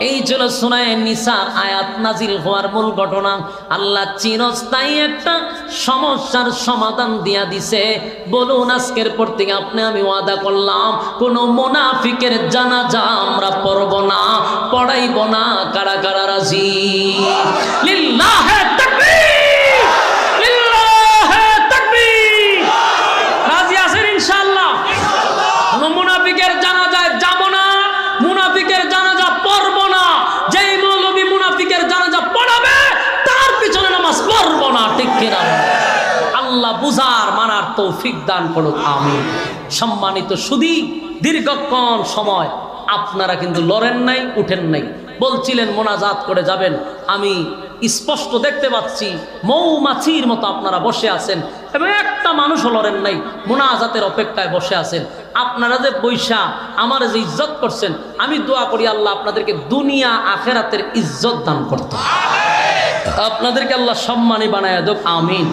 এই ছিল সুনায় নিসার আয়াত নাজিল হওয়ার মূল ঘটনা, আল্লাহ চিরস্থায়ী একটা সমস্যার সমাধান দিয়া দিছে। বলুন, আজকের পর থেকে আপনি আমি ওয়াদা করলাম, কোনো মোনাফিকের জানাজা আমরা পড়ব না, পড়াইব না। কারা কারা রাজি? লিল্লাহে রাজি আছেন ইনশাআল্লাহ? কোনো মুনাফিকের জানাজায় আল্লাহ বুঝার, মানার তৌফিক দান করুক আমি সম্মানিত সুদী, দীর্ঘক্ষণ সময় আপনারা কিন্তু লড়েন নাই, উঠেন নাই। বলছিলেন, মোনাজাত করে যাবেন। আমি স্পষ্ট দেখতে পাচ্ছি, মৌমাছির মতো আপনারা বসে আছেন। এবং একটা মানুষও লড়েন নাই, মোনাজাতের অপেক্ষায় বসে আছেন। আপনারা যে বৈশা আমার যে ইজ্জত করছেন, আমি দোয়া করি আল্লাহ আপনাদেরকে দুনিয়া আখেরাতের ইজ্জত দান করতে। আপনাদেরকে আল্লাহ সম্মানী বানায় দোক আমিন।